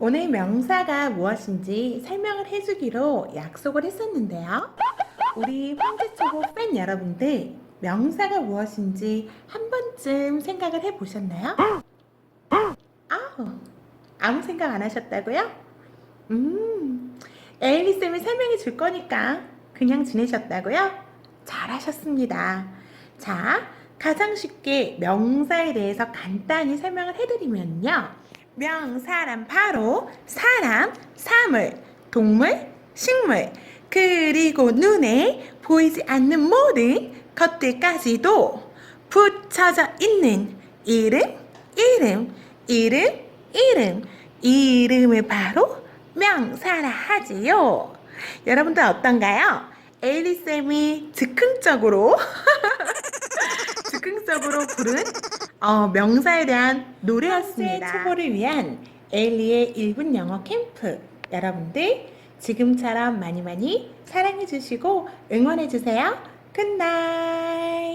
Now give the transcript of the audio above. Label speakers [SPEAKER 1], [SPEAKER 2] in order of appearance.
[SPEAKER 1] 오늘 명사가 무엇인지 설명을 해주기로 약속을 했었는데요. 우리 황제초보 팬 여러분들, 명사가 무엇인지 한 번쯤 생각을 해보셨나요? 아우, 아무 생각 안 하셨다고요? 음, 에일리쌤이 설명해 줄 거니까 그냥 지내셨다고요? 잘하셨습니다. 자, 가장 쉽게 명사에 대해서 간단히 설명을 해드리면요. 명사란 바로 사람, 사물, 동물, 식물, 그리고 눈에 보이지 않는 모든 것들까지도 붙여져 있는 이름, 이름, 이름, 이름, 이름을 바로 명사라 하지요. 여러분들 어떤가요? 에일리쌤이 즉흥적으로 즉흥적으로 부른 어, 명사에 대한 노래였습니다. 초보를 위한 에일리의 1분 영어 캠프 여러분들 지금처럼 많이 많이 사랑해 주시고 응원해 주세요. 굿나잇